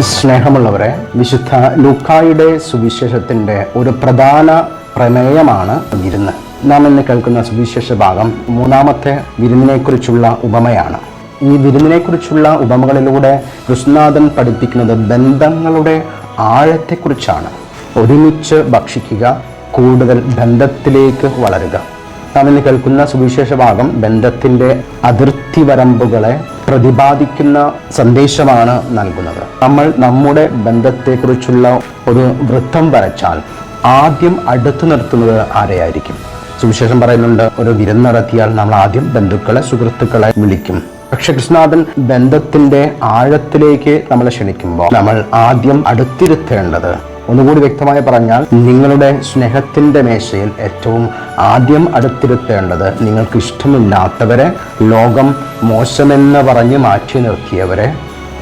സ്നേഹമുള്ളവരെ വിശുദ്ധ ലൂക്കായുടെ സുവിശേഷത്തിന്റെ ഒരു പ്രധാന പ്രമേയമാണ് വിരുന്ന്. നാം ഇന്ന് കേൾക്കുന്ന സുവിശേഷ ഭാഗം മൂന്നാമത്തെ വിരുന്നിനെക്കുറിച്ചുള്ള ഉപമയാണ്. ഈ വിരുന്നിനെക്കുറിച്ചുള്ള ഉപമകളിലൂടെ കൃഷ്ണനാഥൻ പഠിപ്പിക്കുന്നത് ബന്ധങ്ങളുടെ ആഴത്തെക്കുറിച്ചാണ്. ഒരുമിച്ച് ഭക്ഷിക്കുക കൂടുതൽ ബന്ധത്തിലേക്ക് വളരുക. നാം ഇന്ന് കേൾക്കുന്ന സുവിശേഷ ഭാഗം ബന്ധത്തിന്റെ അതിർത്തി വരമ്പുകളെ പ്രതിപാദിക്കുന്ന സന്ദേശമാണ് നൽകുന്നത്. നമ്മൾ നമ്മുടെ ബന്ധത്തെക്കുറിച്ചുള്ള ഒരു വൃത്തം വരച്ചാൽ ആദ്യം അടുത്തു നിർത്തുന്നത് ആരെയായിരിക്കും? സുവിശേഷം പറയുന്നുണ്ട് ഒരു വിരുന്ന് നടത്തിയാൽ നമ്മൾ ആദ്യം ബന്ധുക്കളെ സുഹൃത്തുക്കളെ വിളിക്കും. പക്ഷെ കൃഷ്ണനാഥൻ ബന്ധത്തിന്റെ ആഴത്തിലേക്ക് നമ്മളെ ക്ഷണിക്കുമ്പോൾ നമ്മൾ ആദ്യം അടുത്തിരുത്തേണ്ടത് ഒന്നുകൂടി വ്യക്തമായി പറഞ്ഞാൽ നിങ്ങളുടെ സ്നേഹത്തിന്റെ മേശയിൽ ഏറ്റവും ആദ്യം അടുത്തിരുത്തേണ്ടത് നിങ്ങൾക്ക് ഇഷ്ടമില്ലാത്തവരെ ലോകം മോശമെന്ന് പറഞ്ഞ് മാറ്റി നിർത്തിയവരെ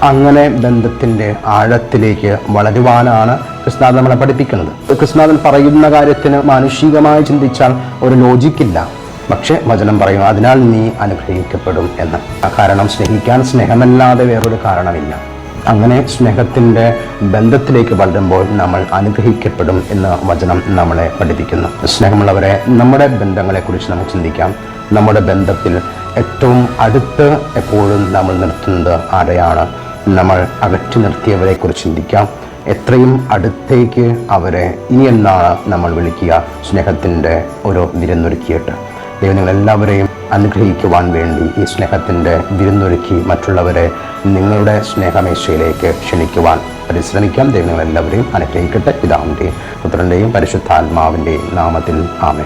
അങ്ങനെ ബന്ധത്തിന്റെ ആഴത്തിലേക്ക് വളരുവാനാണ് കൃഷ്ണനാഥൻ നമ്മളെ പഠിപ്പിക്കുന്നത്. കൃഷ്ണാഥൻ പറയുന്ന കാര്യത്തിന് മാനുഷികമായി ചിന്തിച്ചാൽ ഒരു ലോജിക്കില്ല. പക്ഷേ വചനം പറയും അതിനാൽ നീ അനുഗ്രഹിക്കപ്പെടും എന്ന്. കാരണം സ്നേഹിക്കാൻ സ്നേഹമല്ലാതെ വേറൊരു കാരണമില്ല. അങ്ങനെ സ്നേഹത്തിന്റെ ബന്ധത്തിലേക്ക് വളരുമ്പോൾ നമ്മൾ അനുഗ്രഹിക്കപ്പെടും എന്ന വചനം നമ്മളെ പഠിപ്പിക്കുന്നു. സ്നേഹമുള്ളവരെ നമ്മുടെ ബന്ധങ്ങളെക്കുറിച്ച് നമുക്ക് ചിന്തിക്കാം. നമ്മുടെ ബന്ധത്തിൽ ഏറ്റവും അടുത്ത് എപ്പോഴും നമ്മൾ നിർത്തുന്നത് ആരെയാണ്? നമ്മൾ അകറ്റി നിർത്തിയവരെക്കുറിച്ച് ചിന്തിക്കാം. എത്രയും അടുത്തേക്ക് അവരെ ഇനി എന്നാണ് നമ്മൾ വിളിക്കുക. സ്നേഹത്തിന്റെ ഒരു വിരുന്നൊരുക്കിയിട്ട്. ദൈവം എല്ലാവരെയും അനുഗ്രഹിക്കുവാൻ വേണ്ടി ഈ സ്നേഹത്തിന്റെ വിരുന്നൊരുക്കി മറ്റുള്ളവരെ നിങ്ങളുടെ സ്നേഹമേശയിലേക്ക് ക്ഷണിക്കുവാൻ പരിശ്രമിക്കാം. ദൈവങ്ങൾ എല്ലാവരെയും അനുഗ്രഹിക്കട്ടെ. പിതാവിന്റെയും പുത്രന്റെയും പരിശുദ്ധാത്മാവിന്റെയും നാമത്തിൽ ആമേ